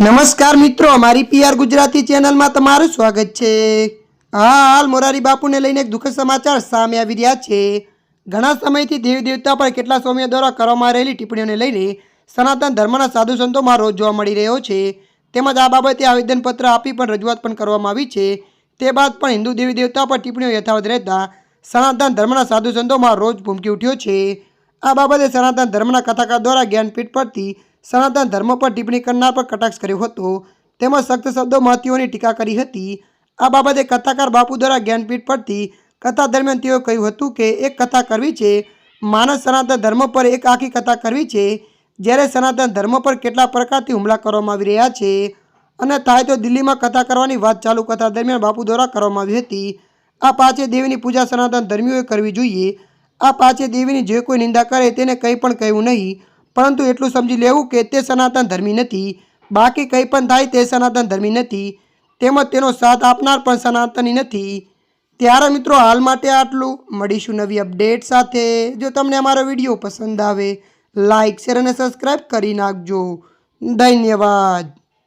નમસ્કાર મિત્રો, અમારી પીઆર ગુજરાતી ચેનલમાં તમારું સ્વાગત છે. હા હાલ મોરારી બાપુને લઈને એક દુઃખદ સમાચાર સામે આવી રહ્યા છે. ઘણા સમયથી દેવી દેવતા પર કેટલા સ્વામીઓ દ્વારા કરવામાં રહેલી ટિપ્પણીઓને લઈને સનાતન ધર્મના સાધુ સંતોમાં રોજ જોવા મળી રહ્યો છે. તેમજ આ બાબતે આવેદનપત્ર આપી પણ રજૂઆત પણ કરવામાં આવી છે. તે બાદ પણ હિન્દુ દેવી દેવતા પર ટિપ્પણીઓ યથાવત રહેતા સનાતન ધર્મના સાધુ સંતોમાં રોજ ભૂમકી ઉઠ્યો છે. આ બાબતે સનાતન ધર્મના કથાકાર દ્વારા જ્ઞાનપીઠ પરથી સનાતન ધર્મ પર ટિપ્પણી કરનાર પર કટાક્ષ કર્યો હતો. તેમજ સખ્ત શબ્દો મહતીઓની ટીકા કરી હતી. આ બાબતે કથાકાર બાપુ દ્વારા જ્ઞાનપીઠ પરથી કથા દરમિયાન તેઓએ કહ્યું હતું કે એક કથા કરવી છે. માનસ સનાતન ધર્મ પર એક આખી કથા કરવી છે. જ્યારે સનાતન ધર્મ પર કેટલા પ્રકારથી હુમલા કરવામાં આવી રહ્યા છે અને થાય તો દિલ્હીમાં કથા કરવાની વાત ચાલુ કથા દરમિયાન બાપુ દ્વારા કરવામાં આવી હતી. આ પાંચે દેવીની પૂજા સનાતન ધર્મીઓએ કરવી જોઈએ. આ પાંચે દેવીની જે કોઈ નિંદા કરે તેને કંઈ પણ કહેવું નહીં. પરંતુ એટલું સમજી લેવું કે તે સનાતન ધર્મી નથી. બાકી કંઈ પણ થાય તે સનાતન ધર્મી નથી. તેમજ તેનો સાથ આપનાર પણ સનાતની નથી. ત્યારે મિત્રો, હાલ માટે આટલું. મળીશું નવી અપડેટ સાથે. જો તમને અમારો વીડિયો પસંદ આવે લાઇક શેર અને સબસ્ક્રાઈબ કરી નાખજો. ધન્યવાદ.